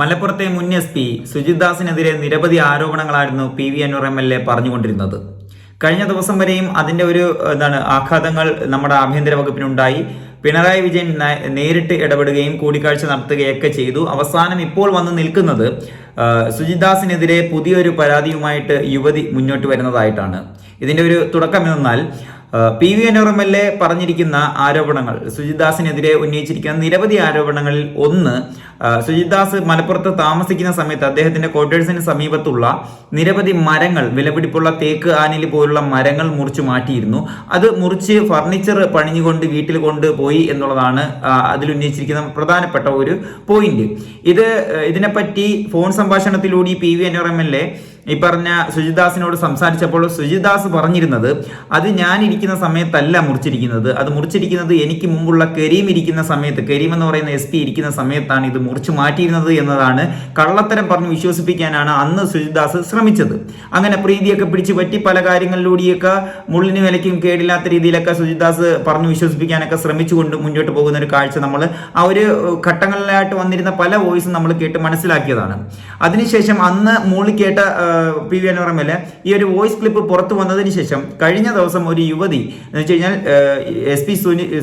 മലപ്പുറത്തെ മുൻ S P Sujith ദാസിനെതിരെ നിരവധി ആരോപണങ്ങളായിരുന്നു P V Anvar M L A പറഞ്ഞുകൊണ്ടിരുന്നത്. കഴിഞ്ഞ ദിവസം വരെയും അതിന്റെ ഒരു എന്താണ് ആഘാതങ്ങൾ നമ്മുടെ ആഭ്യന്തര വകുപ്പിനുണ്ടായി. പിണറായി വിജയൻ നേരിട്ട് ഇടപെടുകയും കൂടിക്കാഴ്ച നടത്തുകയൊക്കെ ചെയ്തു. അവസാനം ഇപ്പോൾ വന്ന് നിൽക്കുന്നത് സുജിദാസിനെതിരെ പുതിയൊരു പരാതിയുമായിട്ട് യുവതി മുന്നോട്ട് വരുന്നതായിട്ടാണ്. ഇതിന്റെ ഒരു തുടക്കം എന്നാൽ P V Anvar M L A പറഞ്ഞിരിക്കുന്ന ആരോപണങ്ങൾ സുജിദാസിനെതിരെ ഉന്നയിച്ചിരിക്കുന്ന നിരവധി ആരോപണങ്ങളിൽ ഒന്ന് സുജിദാസ് മലപ്പുറത്ത് താമസിക്കുന്ന സമയത്ത് അദ്ദേഹത്തിന്റെ ക്വാർട്ടേഴ്സിന് സമീപത്തുള്ള നിരവധി മരങ്ങൾ വിലപിടിപ്പുള്ള തേക്ക് ആനിലി പോലുള്ള മരങ്ങൾ മുറിച്ചു മാറ്റിയിരുന്നു. അത് മുറിച്ച് ഫർണിച്ചർ പണിഞ്ഞുകൊണ്ട് വീട്ടിൽ കൊണ്ടുപോയി എന്നുള്ളതാണ് അതിൽ ഉന്നയിച്ചിരിക്കുന്ന പ്രധാനപ്പെട്ട ഒരു പോയിന്റ് ഇത് ഇതിനെപ്പറ്റി phone സംഭാഷണത്തിലൂടെ P V Anvar M L A ഈ പറഞ്ഞ സുജിദാസിനോട് സംസാരിച്ചപ്പോൾ സുജിദാസ് പറഞ്ഞിരുന്നത് അത് ഞാൻ ഇരിക്കുന്ന സമയത്തല്ല മുറിച്ചിരിക്കുന്നത്. അത് മുറിച്ചിരിക്കുന്നത് എനിക്ക് മുമ്പുള്ള കരീം ഇരിക്കുന്ന സമയത്ത്. കരീം എന്ന് പറയുന്ന എസ് ഇരിക്കുന്ന സമയത്താണ് ഇത് മുറിച്ചു മാറ്റിയിരുന്നത് എന്നതാണ് കള്ളത്തരം പറഞ്ഞ് വിശ്വസിപ്പിക്കാനാണ് അന്ന് സുജിദാസ് ശ്രമിച്ചത്. അങ്ങനെ പ്രീതിയൊക്കെ പിടിച്ചു പറ്റി പല കാര്യങ്ങളിലൂടെയൊക്കെ മുള്ളിന് വിലയ്ക്കും കേടില്ലാത്ത രീതിയിലൊക്കെ സുജിദാസ് പറഞ്ഞു വിശ്വസിപ്പിക്കാനൊക്കെ ശ്രമിച്ചുകൊണ്ട് മുന്നോട്ട് പോകുന്ന ഒരു കാഴ്ച നമ്മൾ ആ ഒരു ഘട്ടങ്ങളിലായിട്ട് വന്നിരുന്ന പല വോയിസും നമ്മൾ കേട്ട് മനസ്സിലാക്കിയതാണ്. അതിനുശേഷം അന്ന് മൂളി കേട്ട പി വി എൽ ഈ ഒരു വോയിസ് ക്ലിപ്പ് പുറത്തു വന്നതിന് ശേഷം കഴിഞ്ഞ ദിവസം ഒരു യുവതി എന്ന് വെച്ച് കഴിഞ്ഞാൽ എസ് പി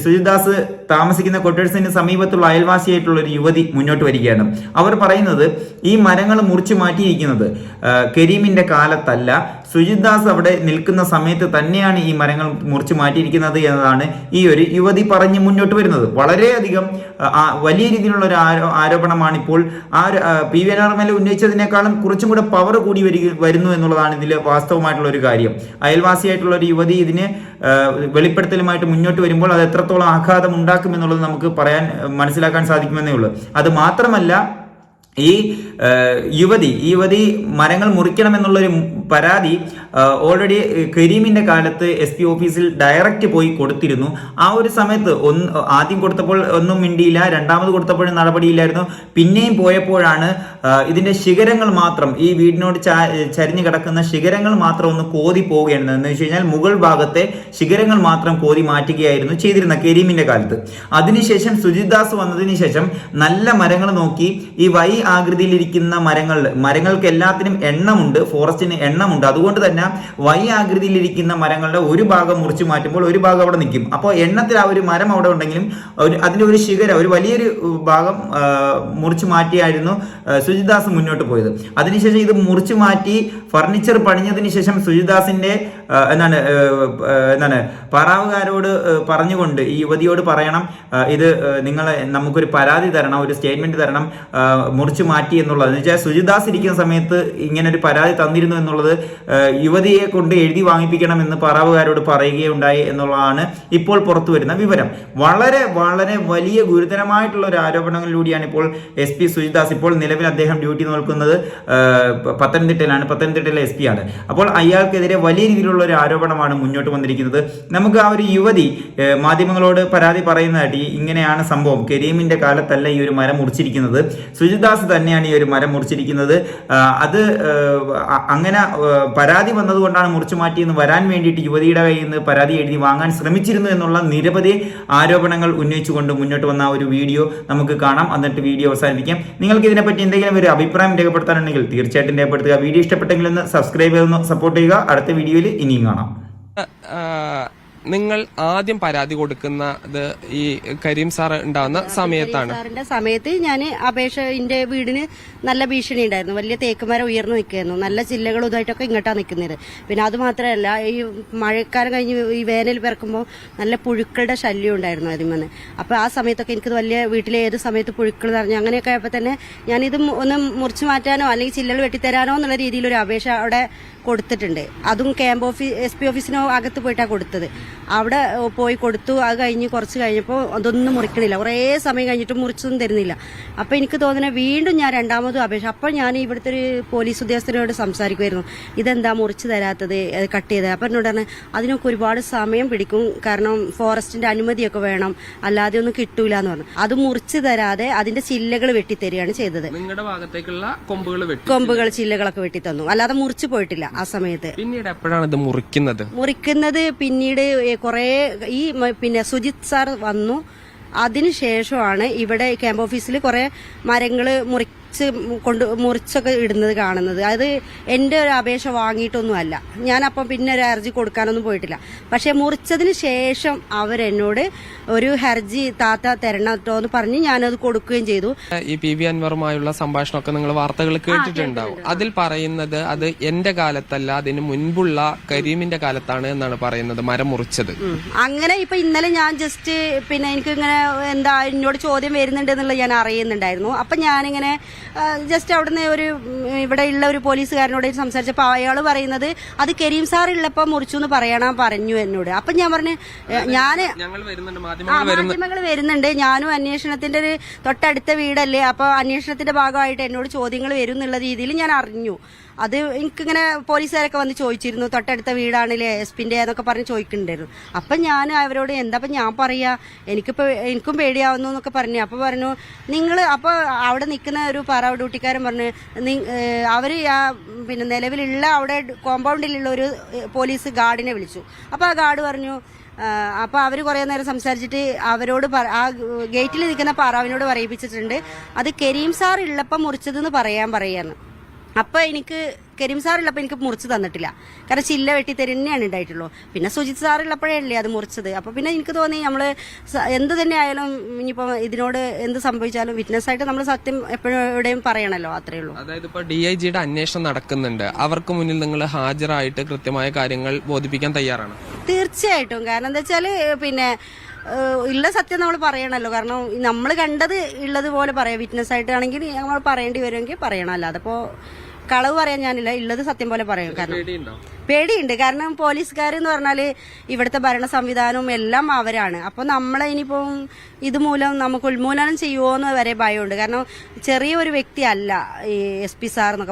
സുജിദാസ് താമസിക്കുന്ന കൊട്ടേഴ്സിന് സമീപത്തുള്ള അയൽവാസിയായിട്ടുള്ള ഒരു യുവതി മുന്നോട്ട് വരികയാണ്. അവർ പറയുന്നത് ഈ മരങ്ങൾ മുറിച്ചു മാറ്റിയിരിക്കുന്നത് കരീമിന്റെ കാലത്തല്ല സുജിത് ദാസ് അവിടെ നിൽക്കുന്ന സമയത്ത് തന്നെയാണ് ഈ മരങ്ങൾ മുറിച്ചു മാറ്റിയിരിക്കുന്നത് എന്നതാണ് ഈ ഒരു യുവതി പറഞ്ഞ് മുന്നോട്ട് വരുന്നത്. വളരെയധികം വലിയ രീതിയിലുള്ള ഒരു ആരോ ആരോപണമാണ് ഇപ്പോൾ ആ പി വി അനാർമല ഉന്നയിച്ചതിനേക്കാളും കുറച്ചും കൂടെ പവർ കൂടി വരുന്നു എന്നുള്ളതാണ് ഇതിൽ വാസ്തവമായിട്ടുള്ള ഒരു കാര്യം. അയൽവാസിയായിട്ടുള്ള ഒരു യുവതി ഇതിന് വെളിപ്പെടുത്തലുമായിട്ട് മുന്നോട്ട് വരുമ്പോൾ അത് എത്രത്തോളം ആഘാതം ഉണ്ടാക്കും എന്നുള്ളത് നമുക്ക് പറയാൻ മനസ്സിലാക്കാൻ സാധിക്കുമെന്നേ ഉള്ളൂ. അത് മാത്രമല്ല ഈ യുവതി യുവതി മരങ്ങൾ മുറിക്കണമെന്നുള്ളൊരു പരാതി ഓൾറെഡി കരീമിന്റെ കാലത്ത് എസ് പി ഓഫീസിൽ ഡയറക്റ്റ് പോയി കൊടുത്തിരുന്നു. ആ ഒരു സമയത്ത് ഒന്ന് ആദ്യം കൊടുത്തപ്പോൾ ഒന്നും മിണ്ടിയില്ല രണ്ടാമത് കൊടുത്തപ്പോഴും നടപടിയില്ലായിരുന്നു. പിന്നെയും പോയപ്പോഴാണ് ഇതിന്റെ ശിഖരങ്ങൾ മാത്രം ഈ വീടിനോട് ചരിഞ്ഞു കിടക്കുന്ന ശിഖരങ്ങൾ മാത്രം ഒന്ന് കോതി പോവുകയാണ് എന്ന് വെച്ച് കഴിഞ്ഞാൽ മുകൾ ഭാഗത്തെ ശിഖരങ്ങൾ മാത്രം കോതി മാറ്റുകയായിരുന്നു ചെയ്തിരുന്ന കരീമിന്റെ കാലത്ത്. അതിനുശേഷം സുജിത് ദാസ് വന്നതിന് ശേഷം നല്ല മരങ്ങൾ നോക്കി ഈ വൈ ആകൃതിയിലിരിക്കുന്ന മരങ്ങൾ മരങ്ങൾക്ക് എല്ലാത്തിനും എണ്ണമുണ്ട് ഫോറസ്റ്റിന് എണ്ണമുണ്ട്. അതുകൊണ്ട് തന്നെ വൈ ആകൃതിയിലിരിക്കുന്ന മരങ്ങളുടെ ഒരു ഭാഗം മുറിച്ച് മാറ്റുമ്പോൾ ഒരു ഭാഗം അവിടെ നിൽക്കും. അപ്പോൾ എണ്ണത്തിൽ ആ ഒരു മരം അവിടെ ഉണ്ടെങ്കിലും ഒരു അതിന്റെ ഒരു ശിഖര ഒരു വലിയൊരു ഭാഗം മുറിച്ച് മാറ്റിയായിരുന്നു സുജിദാസ് മുന്നോട്ട് പോയത്. അതിനുശേഷം ഇത് മുറിച്ച് മാറ്റി ഫർണിച്ചർ പണിഞ്ഞതിന് ശേഷം സുജിദാസിന്റെ എന്താണ് എന്താണ് പറാവുകാരോട് പറഞ്ഞുകൊണ്ട് ഈ യുവതിയോട് പറയണം ഇത് നിങ്ങൾ നമുക്കൊരു പരാതി തരണം ഒരു സ്റ്റേറ്റ്മെന്റ് തരണം മുറിച്ചു മാറ്റി എന്നുള്ളത്. എന്ന് വെച്ചാൽ സുജിദാസ് ഇരിക്കുന്ന സമയത്ത് ഇങ്ങനെ ഒരു പരാതി തന്നിരുന്നു എന്നുള്ളത് യുവതിയെ കൊണ്ട് എഴുതി വാങ്ങിപ്പിക്കണം എന്ന് പറാവുകാരോട് പറയുകയുണ്ടായി എന്നുള്ളതാണ് ഇപ്പോൾ പുറത്തു വരുന്ന വിവരം. വളരെ വളരെ വലിയ ഗുരുതരമായിട്ടുള്ള ഒരു ആരോപണങ്ങളിലൂടെയാണ് ഇപ്പോൾ എസ് പി സുജിദാസ് ഇപ്പോൾ നിലവിൽ അദ്ദേഹം ഡ്യൂട്ടി നോക്കുന്നത് പത്തനംതിട്ടയിലാണ്. പത്തനംതിട്ടയിലെ എസ് പി ആണ്. അപ്പോൾ അയാൾക്കെതിരെ വലിയ രീതിയിലുള്ള ഒരു ആരോപണമാണ് മുന്നോട്ട് വന്നിരിക്കുന്നത്. നമുക്ക് ആ ഒരു യുവതി മാധ്യമങ്ങളോട് പരാതി പറയുന്നതായിട്ട് ഇങ്ങനെയാണ് സംഭവം. കരീമിന്റെ കാലത്തല്ല ഈ ഒരു മരം മുറിച്ചിരിക്കുന്നത്. സുജിദാസ് തന്നെയാണ് ഈ ഒരു മരം മുറിച്ചിരിക്കുന്നത്. അത് അങ്ങനെ പരാതി വന്നതുകൊണ്ടാണ് മുറിച്ചു മാറ്റിയെന്ന് വരാൻ വേണ്ടിയിട്ട് യുവതിയുടെ കയ്യിൽ നിന്ന് പരാതി എഴുതി വാങ്ങാൻ ശ്രമിച്ചിരുന്നു എന്നുള്ള നിരവധി ആരോപണങ്ങൾ ഉന്നയിച്ചുകൊണ്ട് മുന്നോട്ട് വന്ന ഒരു വീഡിയോ നമുക്ക് കാണാം. എന്നിട്ട് വീഡിയോ അവസാനിപ്പിക്കാം. നിങ്ങൾക്ക് ഇതിനെപ്പറ്റി എന്തെങ്കിലും ഒരു അഭിപ്രായം രേഖപ്പെടുത്താനുണ്ടെങ്കിൽ തീർച്ചയായിട്ടും രേഖപ്പെടുത്തുക. വീഡിയോ ഇഷ്ടപ്പെട്ടെങ്കിൽ ഒന്ന് സബ്സ്ക്രൈബ് ചെയ്തൊന്ന് സപ്പോർട്ട് ചെയ്യുക. അടുത്ത വീഡിയോയിൽ ഇനിയും കാണാം ആ, നിങ്ങൾ ആദ്യം പരാതി കൊടുക്കുന്നത് ഈ കരീം സാർ ഉണ്ടാവുന്ന സമയത്താണ്. സാറിന്റെ സമയത്ത് ഞാൻ അപേക്ഷ എന്റെ വീടിന് നല്ല ഭീഷണി ഉണ്ടായിരുന്നു. വലിയ തേക്കുമരം ഉയർന്നു നിൽക്കുകയായിരുന്നു. നല്ല ചില്ലകളും ഇതായിട്ടൊക്കെ ഇങ്ങോട്ടാണ് നിൽക്കുന്നത്. പിന്നെ അത് മാത്രമല്ല ഈ മഴക്കാലം കഴിഞ്ഞ് ഈ വേനൽ പിറക്കുമ്പോൾ നല്ല പുഴുക്കളുടെ ശല്യം ഉണ്ടായിരുന്നു അതിൽ അപ്പോൾ ആ സമയത്തൊക്കെ എനിക്ക് വലിയ വീട്ടിലെ ഏത് സമയത്ത് പുഴുക്കൾ നിറഞ്ഞു. അങ്ങനെയൊക്കെ ആയപ്പോൾ തന്നെ ഞാനിത് ഒന്ന് മുറിച്ചു മാറ്റാനോ അല്ലെങ്കിൽ ചില്ലകൾ വെട്ടിത്തരാനോ എന്നുള്ള രീതിയിൽ ഒരു അപേക്ഷ അവിടെ കൊടുത്തിട്ടുണ്ട്. അതും ക്യാമ്പ് ഓഫീസ് എസ് പി ഓഫീസിനോ അകത്ത് പോയിട്ടാണ് കൊടുത്തത്. അവിടെ പോയി കൊടുത്തു. അത് കഴിഞ്ഞ് കുറച്ച് കഴിഞ്ഞപ്പോൾ അതൊന്നും മുറിക്കണില്ല. കുറേ സമയം കഴിഞ്ഞിട്ട് മുറിച്ചൊന്നും തരുന്നില്ല. അപ്പോൾ എനിക്ക് തോന്നുന്നത് വീണ്ടും ഞാൻ രണ്ടാമതും അപേക്ഷ അപ്പോൾ ഞാൻ ഇവിടുത്തെ ഒരു പോലീസ് ഉദ്യോഗസ്ഥനോട് സംസാരിക്കുമായിരുന്നു ഇതെന്താ മുറിച്ച് തരാത്തത്? കട്ട് ചെയ്തത് അപ്പം എന്നോട് പറഞ്ഞു അതിനൊക്കെ ഒരുപാട് സമയം പിടിക്കും. കാരണം ഫോറസ്റ്റിന്റെ അനുമതിയൊക്കെ വേണം. അല്ലാതെ ഒന്നും കിട്ടൂല എന്ന് പറഞ്ഞു. അത് മുറിച്ച് തരാതെ അതിന്റെ ചില്ലകൾ വെട്ടിത്തരികയാണ് ചെയ്തത്. നിങ്ങളുടെ ഭാഗത്തേക്കുള്ള കൊമ്പുകൾ കൊമ്പുകൾ ചില്ലകളൊക്കെ വെട്ടി തന്നു അല്ലാതെ മുറിച്ച് പോയിട്ടില്ല ആ സമയത്ത്. പിന്നീട് എപ്പോഴാണ് ഇത് മുറിക്കുന്നത്? മുറിക്കുന്നത് പിന്നീട് കുറേ ഈ പിന്നെ സുജിത് സാർ വന്നു. അതിനുശേഷമാണ് ഇവിടെ ക്യാമ്പ് ഓഫീസിൽ കുറെ മരങ്ങൾ മുറി മുറിച്ച് കൊണ്ട് മുറിച്ചൊക്കെ ഇടുന്നത് കാണുന്നത്. അത് എന്റെ ഒരു അപേക്ഷ വാങ്ങിയിട്ടൊന്നുമല്ല. അപ്പം പിന്നെ ഒരു ഹർജി കൊടുക്കാനൊന്നും പോയിട്ടില്ല. പക്ഷേ മുറിച്ചതിന് ശേഷം അവരെന്നോട് ഒരു ഹർജി താത്ത തരണം കേട്ടോ എന്ന് പറഞ്ഞ് ഞാനത് കൊടുക്കുകയും ചെയ്തു. ഈ പി വി അൻവറുമായുള്ള സംഭാഷണമൊക്കെ നിങ്ങൾ വാർത്തകൾ കേട്ടിട്ടുണ്ടാവും. അതിൽ പറയുന്നത് അത് എന്റെ കാലത്തല്ല അതിന് മുൻപുള്ള കരീമിന്റെ കാലത്താണ് എന്നാണ് പറയുന്നത് മരം മുറിച്ചത്. അങ്ങനെ ഇപ്പൊ ഇന്നലെ ഞാൻ ജസ്റ്റ് പിന്നെ എനിക്ക് ഇങ്ങനെ എന്താ എന്നോട് ചോദ്യം വരുന്നുണ്ട് എന്നുള്ളത് ഞാൻ അറിയുന്നുണ്ടായിരുന്നു. അപ്പൊ ഞാനിങ്ങനെ ജസ്റ്റ് അവിടുന്ന് ഒരു ഇവിടെ ഉള്ള ഒരു പോലീസുകാരനോട് സംസാരിച്ചപ്പോൾ അയാൾ പറയുന്നത് അത് കരീം സാർ ഉള്ളപ്പോൾ മുറിച്ചു എന്ന് പറയണം പറഞ്ഞു എന്നോട്. അപ്പൊ ഞാൻ പറഞ്ഞു ഞാൻ മാധ്യമങ്ങൾ വരുന്നുണ്ട്. ഞാനും അന്വേഷണത്തിന്റെ ഒരു തൊട്ടടുത്ത വീടല്ലേ അപ്പോൾ അന്വേഷണത്തിന്റെ ഭാഗമായിട്ട് എന്നോട് ചോദ്യങ്ങൾ വരും എന്നുള്ള രീതിയിൽ ഞാൻ അറിഞ്ഞു. അത് എനിക്കിങ്ങനെ പോലീസുകാരൊക്കെ വന്ന് ചോദിച്ചിരുന്നു. തൊട്ടടുത്ത വീടാണല്ലേ എസ് പിന്റെ എന്നൊക്കെ പറഞ്ഞ് ചോദിക്കുന്നുണ്ടായിരുന്നു. അപ്പൊ ഞാൻ അവരോട് എന്താ ഞാൻ പറയാ? എനിക്കിപ്പോ എനിക്കും പേടിയാവുന്നു എന്നൊക്കെ പറഞ്ഞു. അപ്പോൾ പറഞ്ഞു നിങ്ങൾ അപ്പോൾ അവിടെ നിൽക്കുന്ന ഒരു പാറ ഡ്യൂട്ടിക്കാരൻ പറഞ്ഞു അവർ ആ പിന്നെ നിലവിലുള്ള അവിടെ കോമ്പൗണ്ടിലുള്ള ഒരു പോലീസ് ഗാർഡിനെ വിളിച്ചു. അപ്പോൾ ആ ഗാർഡ് പറഞ്ഞു അപ്പോൾ അപ്പൊ അവർ കുറെ നേരം സംസാരിച്ചിട്ട് അവരോട് ആ ഗേറ്റിൽ നിൽക്കുന്ന പാറാവിനോട് പറയിപ്പിച്ചിട്ടുണ്ട്. അത് കരീം സാർ ഉള്ളപ്പം മുറിച്ചതെന്ന് പറയാൻ പറയാന്ന്. അപ്പൊ എനിക്ക് കരീം സാറുള്ളപ്പോൾ എനിക്ക് മുറിച്ച് തന്നിട്ടില്ല. കാരണം ചില്ല വെട്ടി തരുന്നതാണ് ഉണ്ടായിട്ടുള്ളൂ. പിന്നെ സുജിത് സാറുള്ളപ്പോഴല്ലേ അല്ലേ അത് മുറിച്ചത്. അപ്പോൾ പിന്നെ എനിക്ക് തോന്നി നമ്മൾ എന്ത് തന്നെ ആയാലും ഇനിയിപ്പോ ഇതിനോട് എന്ത് സംഭവിച്ചാലും വിറ്റ്നസ് ആയിട്ട് നമ്മൾ സത്യം എപ്പോഴും എവിടെയും പറയണല്ലോ അത്രേ ഉള്ളൂ. അതായത് ഇപ്പൊ ഡി ഐ ജിയുടെ അന്വേഷണം നടക്കുന്നുണ്ട്. അവർക്ക് മുന്നിൽ നിങ്ങൾ ഹാജരായിട്ട് കൃത്യമായ കാര്യങ്ങൾ ബോധിപ്പിക്കാൻ തയ്യാറാണ്. തീർച്ചയായിട്ടും. കാരണം എന്താ വെച്ചാൽ പിന്നെ ഉള്ള സത്യം നമ്മൾ പറയണല്ലോ. കാരണം നമ്മൾ കണ്ടത് ഉള്ളത് പോലെ പറയാം വിറ്റ്നസ് ആയിട്ടാണെങ്കിൽ നമ്മൾ പറയേണ്ടി വരുമെങ്കിൽ പറയണം. അല്ലാതെ കളവ് പറയാൻ ഞാനില്ല. ഉള്ളത് സത്യം പോലെ പറയും. കാരണം പേടിയുണ്ടോ? കാരണം പോലീസുകാർ എന്ന് പറഞ്ഞാൽ ഇവിടുത്തെ ഭരണ സംവിധാനവും എല്ലാം അവരാണ്. അപ്പോൾ നമ്മളെ ഇനിയിപ്പം ഇതുമൂലം നമുക്ക് ഉന്മൂലനം ചെയ്യുമോ എന്ന് വരെ ഭയമുണ്ട്. കാരണം ചെറിയൊരു വ്യക്തിയല്ല ഈ എസ് പി സാർ എന്നൊക്കെ